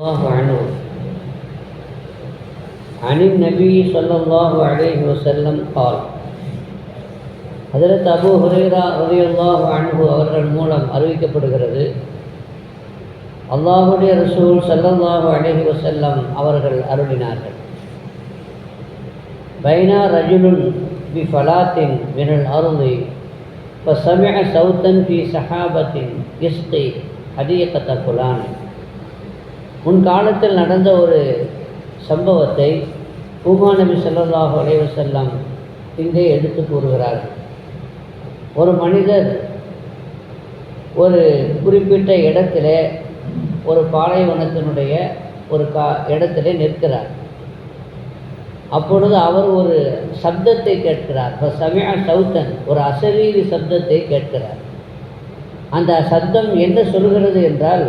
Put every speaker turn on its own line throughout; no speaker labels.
الله عنه عن النبي صلى الله عليه وسلم قال ஹதரத் அபு ஹுரைரா ரலியல்லாஹு அன்ஹு அவர்கள் மூலம் அறிவிக்கப்படுகிறது அல்லாஹுடைய ரசூல் ஸல்லல்லாஹு அலைஹி வஸல்லம் அவர்கள் அருளினார்கள் பைனா ரஜுலுன் பி ஃபலாத்தின் மினல் அருளி فسمع صوتا في سحابة يسقي حديقة فلان முன்காலத்தில் நடந்த ஒரு சம்பவத்தை பூமா நபி ஸல்லல்லாஹு செல்லம் இங்கே எடுத்து கூறுகிறார்கள் ஒரு மனிதர் ஒரு குறிப்பிட்ட இடத்துல ஒரு பாலைவனத்தினுடைய ஒரு கா இடத்துல நிற்கிறார். அப்பொழுது அவர் ஒரு சப்தத்தை கேட்கிறார். இப்போ சமய சவுத்தன் ஒரு அசரீரி சப்தத்தை கேட்கிறார். அந்த சப்தம் என்ன சொல்கிறது என்றால்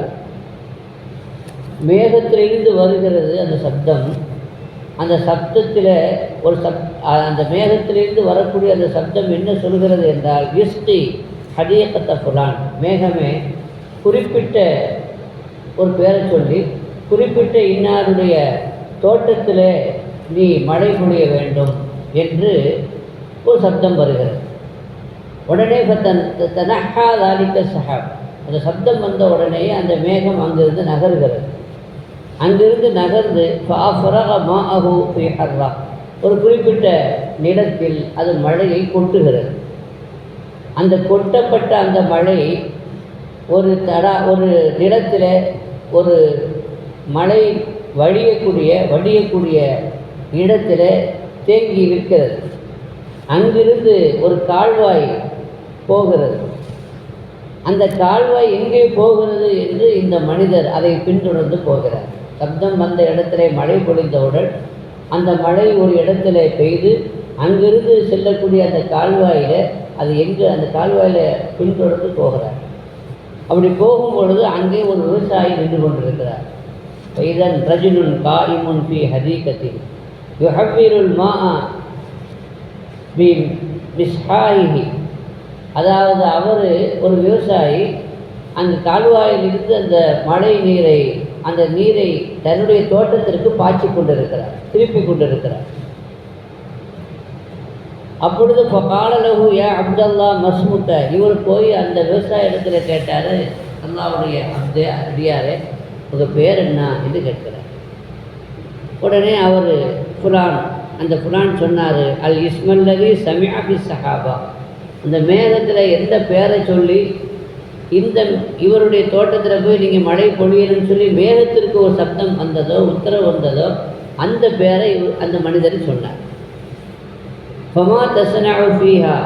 மேகத்திலிருந்து வருகிறது அந்த சப்தம். அந்த சப்தத்தில் ஒரு சப் அந்த மேகத்திலிருந்து வரக்கூடிய அந்த சப்தம் என்ன சொல்கிறது என்றால் விஸ்தி ஹடியக்கத்த புலான் மேகமே குறிப்பிட்ட ஒரு பேரை சொல்லி குறிப்பிட்ட இன்னாருடைய தோட்டத்தில் நீ மழை பொழிய வேண்டும் என்று ஒரு சப்தம் வருகிறது. உடனே தன் தனஹா தாலிக்க சஹாப் அந்த சப்தம் வந்த உடனே அந்த மேகம் அங்கிருந்து நகர்கிறது. அங்கிருந்து நகர்ந்து ஃபாஃபரக மா ஃபி ஹர்ரா ஒரு குறிப்பிட்ட நிலத்தில் அது மழையை கொட்டுகிறது. அந்த கொட்டப்பட்ட அந்த மழை ஒரு தடா ஒரு நிலத்தில் ஒரு மழை வழியக்கூடிய வடியக்கூடிய இடத்துல தேங்கி நிற்கிறது அங்கிருந்து ஒரு கால்வாய் போகிறது. அந்த கால்வாய் எங்கே போகிறது என்று இந்த மனிதர் அதை பின்தொடர்ந்து போகிறார். சப்தம் வந்த இடத்துல மழை பொழிந்தவுடன் அந்த மழை ஒரு இடத்துல பெய்து அங்கிருந்து செல்லக்கூடிய அந்த கால்வாயில் அது எங்கே? அந்த கால்வாயில் பின்தொடர்ந்து போகிறார். அப்படி போகும் பொழுது அங்கே ஒரு விவசாயி நின்று கொண்டிருக்கிறார். பெய்தன் ரஜினுன் காயிமுன் பி ஹதீகத்தின் யுஹவ்விருல் மா பி மிஸ்ஹாயிஹி. அதாவது அவர் ஒரு விவசாயி அந்த கால்வாயிலிருந்து அந்த மழை நீரை அந்த நீரை தன்னுடைய தோட்டத்திற்கு பாய்ச்சி கொண்டிருக்கிறார் திருப்பி கொண்டிருக்கிறார். அப்பொழுது இப்போ காலலகு ஏ அப்தல்லா மஸ்முத்த. இவர் போய் அந்த விவசாய இடத்துல கேட்டார் அல்லாவுடைய அப்தே அடியாரே உங்கள் பேர் என்ன? என்று கேட்கிறார். உடனே அவர் குரான் அந்த குரான் சொன்னார் அல் இஸ்மல்லவி சமியாபி சஹாபா. அந்த மேகத்தில் எந்த பேரை சொல்லி இந்த இவருடைய தோட்டத்தில் போய் நீங்கள் மழை பொழியணும்னு சொல்லி மேகத்திற்கு ஒரு சப்தம் வந்ததோ உத்தரவு வந்ததோ அந்த பேரை இவர் அந்த மனிதர் சொன்னார். ஃபமா தசனாவு ஃபீஹா.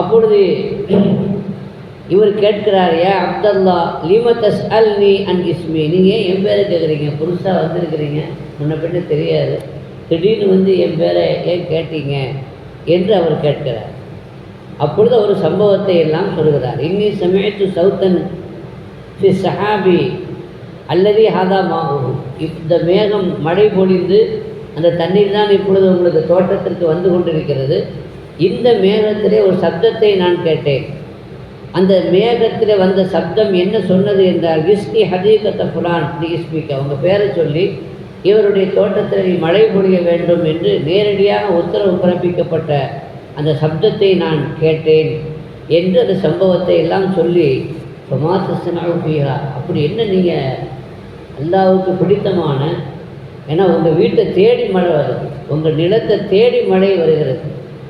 அப்பொழுது இவர் கேட்கிறார் ஏ அப்தல்லா லிம தஸ் அல் நீ அன் இஸ்மி? நீங்கள் ஏன் என் பேரை கேட்குறீங்க புதுசாக வந்திருக்கிறீங்க. முன்ன பின்ன தெரியாது. திடீர்னு வந்து என் பேரை ஏன் கேட்டீங்க? என்று அவர் கேட்கிறார். அப்பொழுது ஒரு சம்பவத்தை எல்லாம் சொல்கிறார். இன்னி சமயத்து சவுத்தன் ஸ்ரீ சஹாபி அல்லது ஹாதா இந்த மேகம் மழை பொழிந்து அந்த தண்ணீர் தான் இப்பொழுது உங்களுக்கு தோட்டத்திற்கு வந்து கொண்டிருக்கிறது. இந்த மேகத்திலே ஒரு சப்தத்தை நான் கேட்டேன். அந்த மேகத்தில் வந்த சப்தம் என்ன சொன்னது என்றால் விஸ்கி ஹதீகத்த புலான் ஸ்பீக் அவங்க பேரை சொல்லி இவருடைய தோட்டத்தில் நீ மழை பொழிய வேண்டும் என்று நேரடியாக உத்தரவு பிறப்பிக்கப்பட்ட அந்த சப்தத்தை நான் கேட்டேன் என்று அந்த சம்பவத்தை எல்லாம் சொல்லி சமாசனாவுபியா அப்படி என்ன நீங்கள் அல்லாவுக்கு பிடித்தமான ஏன்னா உங்கள் வீட்டை தேடி மழை வருது. உங்கள் நிலத்தை தேடி மழை வருகிறது.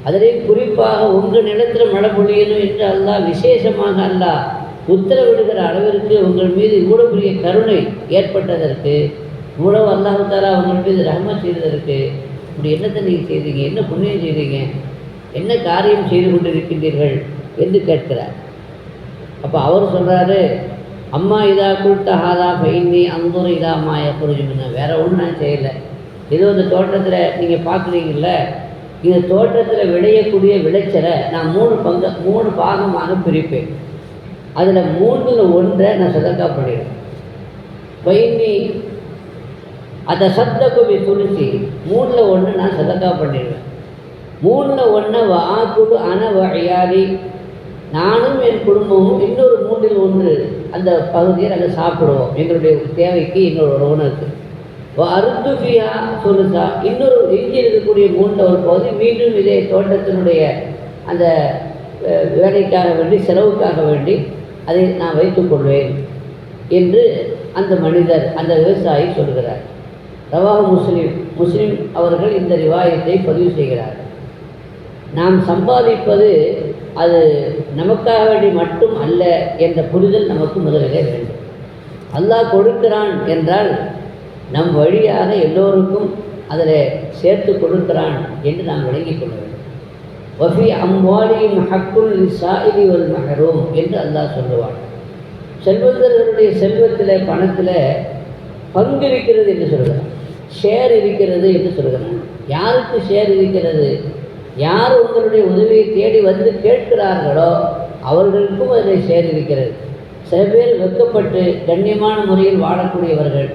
அதிலேயும் குறிப்பாக உங்கள் நிலத்தில் மழை பொழியணும் என்று அல்லாஹ் விசேஷமாக அல்லாஹ் உத்தரவிடுகிற அளவிற்கு உங்கள் மீது இவ்வளோ பெரிய கருணை ஏற்பட்டதற்கு இவ்வளவு அல்லாஹாலா உங்கள் மீது ரகமாக செய்ததற்கு இப்படி என்னத்தை நீங்கள் செய்தீங்க? என்ன புண்ணியம் செய்தீங்க? என்ன காரியம் செய்து கொண்டிருக்கின்றீர்கள் என்று கேட்கிறார். அப்போ அவர் சொல்கிறாரு அம்மா இதா குல்த ஹாதா பைந்தி அந்தூர் இதா மாய புரிஞ்சுமின்ன வேற ஒன்றும் நான் செய்யலை. இது இந்த தோட்டத்தில் நீங்கள் பார்க்குறீங்கல்ல இந்த தோட்டத்தில் விளையக்கூடிய விளைச்சலை நான் மூணு பங்கு மூணு பாகமாக பிரிப்பேன். அதில் மூன்றில் ஒன்றை நான் சதக்கா பண்ணிடுவேன். பைந்தி அதை சத்த கோபி துணிச்சி மூணில் ஒன்று நான் சதக்கா பண்ணிடுவேன். மூணில் ஒன்று வாக்குடு அன வழியாரி நானும் என் குடும்பமும் இன்னொரு மூன்றில் ஒன்று அந்த பகுதியை நாங்கள் சாப்பிடுவோம். எங்களுடைய தேவைக்கு எங்களோட உணவுக்கு அருந்துபியா சொல்லுதா இன்னொரு எஞ்சி இருக்கக்கூடிய மூன்றில் ஒரு பகுதி மீண்டும் இதே தோட்டத்தினுடைய அந்த வேலைக்காக வேண்டி செலவுக்காக வேண்டி அதை நான் வைத்துக்கொள்வேன் என்று அந்த மனிதர் அந்த விவசாயி சொல்கிறார். ரவா முஸ்லீம் முஸ்லீம் அவர்கள் இந்த ரிவாயத்தை பதிவு செய்கிறார். நாம் சம்பாதிப்பது அது நமக்காக வேண்டி மட்டும் அல்ல என்ற புரிதல் நமக்கு முதலிலே வேண்டும். அல்லாஹ் கொடுக்கிறான் என்றால் நம் வழியாக எல்லோருக்கும் அதில் சேர்த்து கொடுக்கிறான் என்று நாம் விளங்கிக் கொள்ள வேண்டும். வஃபி அம்வாலியின் ஹக்குல் சாயிலி ஒரு மகரும் என்று அல்லாஹ் சொல்லுவான். செல்வந்தர்களுடைய செல்வத்தில் பணத்தில் பங்கு இருக்கிறது என்று சொல்கிறான் ஷேர் இருக்கிறது என்று சொல்கிறான் யாருக்கு ஷேர் இருக்கிறது? யார் உங்களுடைய உதவியை தேடி வந்து கேட்கிறார்களோ அவர்களுக்கும் அதில் சேர்ந்திருக்கிறது சில பேர் வெட்கப்பட்டு கண்ணியமான முறையில் வாழக்கூடியவர்கள்.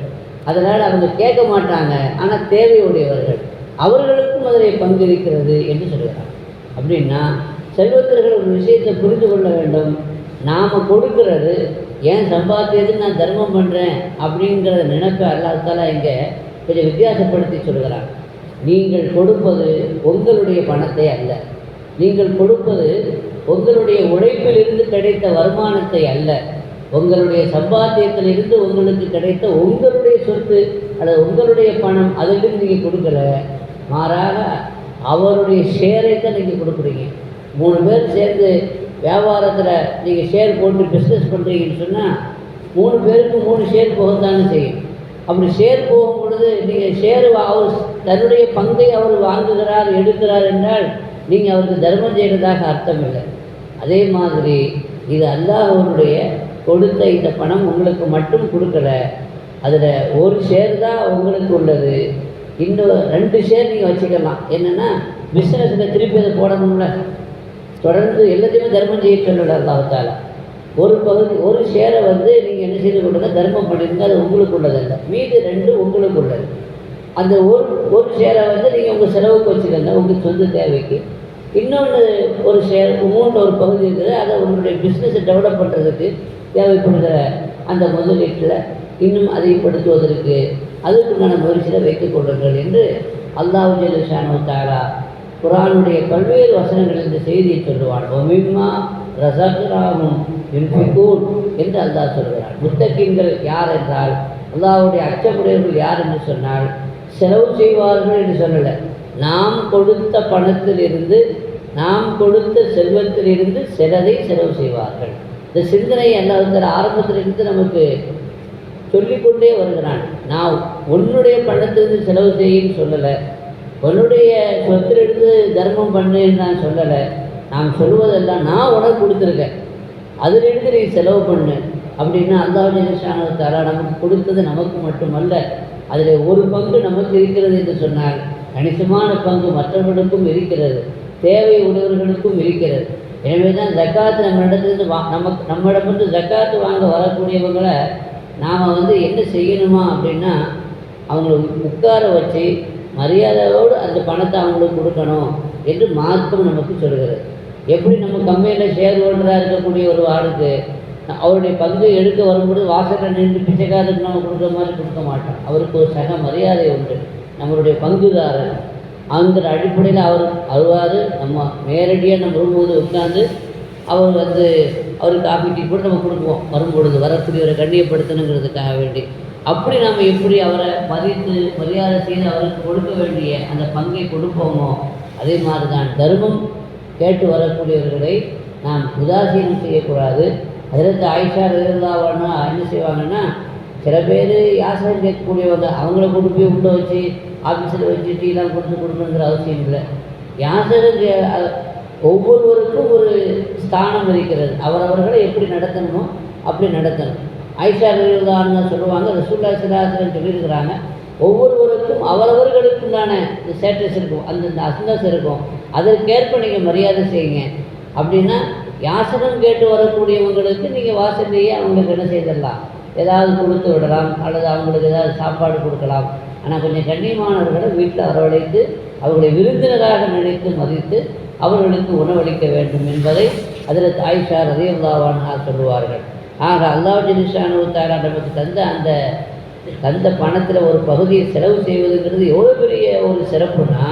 அதனால் அவங்க கேட்க மாட்டாங்க ஆனால் தேவையுடையவர்கள். அவர்களுக்கும் அதில் பங்கு இருக்கிறது என்று சொல்கிறார். அப்படின்னா செல்வத்தர்கள் ஒரு விஷயத்தை புரிந்து கொள்ள வேண்டும். நாம் கொடுக்கறது ஏன் சம்பாத்தியது நான் தர்மம் பண்ணுறேன் அப்படிங்கிறத நினைப்ப அல்லாத்தால இங்கே கொஞ்சம் வித்தியாசப்படுத்தி சொல்கிறாங்க நீங்கள் கொடுப்பது உங்களுடைய பணத்தை அல்ல. நீங்கள் கொடுப்பது உங்களுடைய உழைப்பிலிருந்து கிடைத்த வருமானத்தை அல்ல. உங்களுடைய சம்பாத்தியத்திலிருந்து உங்களுக்கு கிடைத்த உங்களுடைய சொத்து அல்லது உங்களுடைய பணம் அதிலிருந்து நீங்கள் கொடுக்கல. மாறாக அவருடைய ஷேரை தான் நீங்கள் கொடுக்குறீங்க. மூணு பேர் சேர்ந்து வியாபாரத்தில் நீங்கள் ஷேர் போட்டு பிஸ்னஸ் பண்ணுறீங்கன்னு சொன்னால் மூணு பேருக்கு மூணு ஷேர் போகத்தானே செய்யும். அப்படி ஷேர் போகும் பொழுது நீங்கள் ஷேர் அவர் தன்னுடைய பங்கை அவர் வாங்குகிறார் எடுக்கிறார் என்றால் நீங்கள் அவருக்கு தர்மம் செய்கிறதாக அர்த்தம் இல்லை அதே மாதிரி இது அல்லாஹருடைய கொடுத்த இந்த பணம் உங்களுக்கு மட்டும் கொடுக்கல. அதில் ஒரு ஷேர் தான் உங்களுக்கு உள்ளது. இன்னும் ரெண்டு ஷேர் நீங்கள் வச்சுக்கலாம். என்னென்னா பிஸ்னஸில் திருப்பி அதை போடணும்ல. தொடர்ந்து எல்லாத்தையுமே தர்மம் செய்ய சொல்லல அல்லாஹால ஒரு பகுதி ஒரு ஷேரை வந்து நீங்கள் என்ன செய்து கொள்ளுங்க தர்மம் பண்ணிடுங்க அது உங்களுக்கு உள்ளதல்ல மீது ரெண்டு உங்களுக்கு உள்ளது. அந்த ஒரு ஒரு ஷேரை வந்து நீங்கள் உங்கள் செலவுக்கு வச்சுக்கோங்க உங்கள் சொந்த தேவைக்கு. இன்னொன்று ஒரு ஷேர் மூன்று ஒரு பகுதி இருக்குது அதை உங்களுடைய பிஸ்னஸை டெவலப் பண்ணுறதுக்கு தேவைப்படுகிற அந்த முதலீட்டில் இன்னும் அதிகப்படுத்துவதற்கு அதுக்குண்டான முயற்சியில் வைத்துக் கொள்ளுங்கள் என்று அல்லாஹு ஷானு தாரா குரானுடைய பல்வேறு வசனங்கள் இந்த செய்தியை சொல்லுவான். ஒமிம்மா ரசகுராமும் என்று அல்லாஹ் சொல்கிறான். முத்தகின்கள் யார் என்றால் அல்லாவுடைய அச்சமுடையவர்கள் யார் என்று சொன்னால் செலவு செய்வார்கள் என்று சொல்லலை. நாம் கொடுத்த பணத்திலிருந்து நாம் கொடுத்த செல்வத்திலிருந்து சிலதை செலவு செய்வார்கள். இந்த சிந்தனை அல்லாஹ் ஆரம்பத்திலிருந்து நமக்கு சொல்லிக்கொண்டே வருகிறான். நான் உன்னுடைய பணத்திலிருந்து செலவு செய்யின்னு சொல்லலை. உன்னுடைய சொத்திலிருந்து தர்மம் பண்ணுன்னு நான் சொல்லலை. நாம் சொல்வதெல்லாம் நான் உனக்கு கொடுத்துருக்கேன். அதிலிருந்து நீ செலவு பண்ணு. அப்படின்னா அல்லாஹ் ஜெகஷானத்தாரா நமக்கு கொடுத்தது நமக்கு மட்டுமல்ல. அதில் ஒரு பங்கு நமக்கு இருக்கிறது என்று சொன்னால் கணிசமான பங்கு மற்றவர்களுக்கும் இருக்கிறது தேவை உடையவர்களுக்கும் இருக்கிறது. எனவே தான் ஜக்காத்து நம்ம இடத்துலேருந்து வா நமக்கு நம்மிடமிருந்து ஜக்காத்து வாங்க வரக்கூடியவங்களை நாம் வந்து என்ன செய்யணுமா அப்படின்னா அவங்கள உட்கார வச்சு மரியாதையோடு அந்த பணத்தை அவங்களுக்கு கொடுக்கணும் என்று மார்க்கம் நமக்கு சொல்கிறது. எப்படி நம்ம கம்பெனியில் ஷேர் ஹோல்டராக இருக்கக்கூடிய ஒரு ஆளுக்கு அவருடைய பங்கு எடுக்க வரும்போது வாசலில் நின்று பிச்சைக்காரருக்கு நம்ம கொடுக்குற மாதிரி கொடுக்க மாட்டோம். அவருக்கு ஒரு சக மரியாதை உண்டு. நம்மளுடைய பங்குதாரர். அந்த அடிப்படையில் அவர் வருவார் நம்ம நேரடியாக நம்ம வரும்போது உட்காந்து அவர் வந்து அவருக்கு காஃபி டீ கூட நம்ம கொடுப்போம் வரும்பொழுது வரக்கூடியவரை கண்ணியப்படுத்தணுங்கிறதுக்காக வேண்டி. அப்படி நாம் எப்படி அவரை மதித்து மரியாதை செய்து அவருக்கு கொடுக்க வேண்டிய அந்த பங்கை கொடுப்போமோ அதே மாதிரி தான் தர்மம் கேட்டு வரக்கூடியவர்களை நாம் உதாசீனம் செய்யக்கூடாது. அதிலிருந்து ஆயிஷா இருந்தாவானா என்ன செய்வாங்கன்னா சில பேர் யாசகம் கேட்கக்கூடியவங்க அவங்கள கொண்டு போய் உள்ள வச்சு ஆஃபீஸில் வச்சு டீலாம் கொடுத்து கொடுக்கணுங்கிற அவசியம் இல்லை. யாசகம் கே- ஒவ்வொருவருக்கும் ஒரு ஸ்தானம் இருக்கிறது. அவரவர்களை எப்படி நடத்தணுமோ அப்படி நடத்தணும். ஐஷா இருந்தான்னு சொல்லுவாங்க ரசூல்லா சிலாசன் சொல்லியிருக்கிறாங்க ஒவ்வொருவருக்கும் அவரவர்களுக்குண்டான ஸ்டேட்டஸ் இருக்கும் அந்தந்த அசந்தஸ் இருக்கும். அதற்கேற்ப நீங்கள் மரியாதை செய்யுங்க. அப்படின்னா யாசகம் கேட்டு வரக்கூடியவங்களுக்கு நீங்கள் வாசல்லையே அவங்களுக்கு என்ன செய்திடலாம்? ஏதாவது கொடுத்து விடலாம் அல்லது அவங்களுக்கு ஏதாவது சாப்பாடு கொடுக்கலாம். ஆனால் கொஞ்சம் கண்ணியமானவர்களை வீட்டில் வரவழைத்து அவர்களை விருந்தினராக நினைத்து மதித்து அவர்களுக்கு உணவளிக்க வேண்டும் என்பதை அதில் ஆயிஷா ரதியுல்லாவான்ஹா சொல்லுவார்கள். ஆக அல்லாஹ் ஜினிஷானுத்தாரா நமக்கு தந்த அந்த தந்த பணத்தில் ஒரு பகுதியை செலவு செய்வதுங்கிறது எவ்வளோ பெரிய ஒரு சிறப்புனா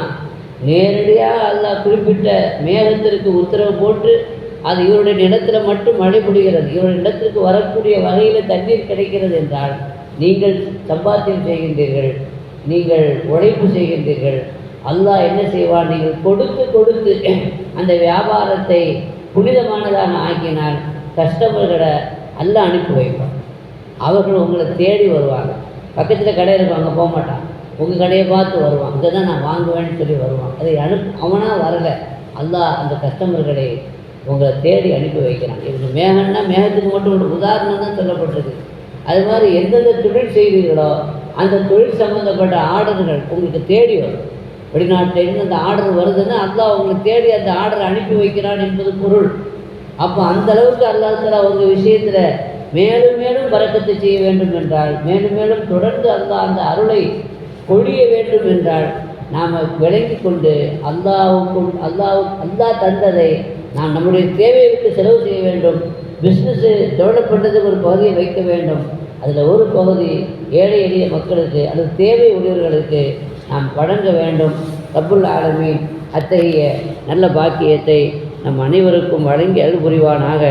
நேரடியாக அல்லாஹ் குறிப்பிட்ட மேகத்திற்கு உத்தரவு போட்டு அது இவருடைய நிலத்தில் மட்டும் மழை பொழிகிறது இவருடைய இடத்திற்கு வரக்கூடிய வகையில் தண்ணீர் கிடைக்கிறது என்றால் நீங்கள் சம்பாத்தியம் செய்கின்றீர்கள் நீங்கள் உழைப்பு செய்கின்றீர்கள் அல்லாஹ் என்ன செய்வான்? நீங்கள் கொடுத்து கொடுத்து அந்த வியாபாரத்தை புனிதமானதாக ஆக்கினால் கஸ்டமர்களை அல்லாஹ் அனுப்பி வைப்பான். அவர்கள் உங்களை தேடி வருவாங்க. பக்கத்தில் கடை இருப்பாங்க போக மாட்டான். உங்கள் கடையை பார்த்து வருவான். இங்கே தான் நான் வாங்குவேன்னு சொல்லி வருவான். அதை அனுப்பு அவனாக வரலை. அல்லாஹ் அந்த கஸ்டமர்களை உங்களை தேடி அனுப்பி வைக்கிறான். இவங்க மேகம்னா மேகத்துக்கு மட்டும் ஒரு உதாரணம் தான் சொல்லப்பட்டிருக்கு. அது மாதிரி எந்தெந்த தொழில் செய்வீர்களோ அந்த தொழில் சம்மந்தப்பட்ட ஆர்டர்கள் உங்களுக்கு தேடி வரும். வெளிநாட்டிலிருந்து அந்த ஆர்டர் வருதுன்னா அல்லாஹ் உங்களை தேடி அந்த ஆர்டரை அனுப்பி வைக்கிறான் என்பது பொருள். அப்போ அந்த அளவுக்கு அல்லாஹ் உங்கள் விஷயத்தில் மேலும் மேலும் பறக்கத்தை செய்ய வேண்டும் என்றால் மேலும் மேலும் தொடர்ந்து அல்லாஹ் அந்த அருளை கொழிய வேண்டும் என்றால் நாம் விளங்கி கொண்டு அல்லாவுக்கும் அல்லாஹ் அல்லாஹ் தந்ததை நாம் நம்முடைய தேவையை விட்டு செலவு செய்ய வேண்டும். பிஸ்னஸ்ஸு டெவலப் பண்ணுறதுக்கு ஒரு பகுதியை வைக்க வேண்டும். அதில் ஒரு பகுதி ஏழை எளிய மக்களுக்கு அல்லது தேவை உடையவர்களுக்கு நாம் வழங்க வேண்டும். ரப்புல் ஆலமீன். அத்தகைய நல்ல பாக்கியத்தை நம் அனைவருக்கும் வழங்கி அருள் புரிவானாக.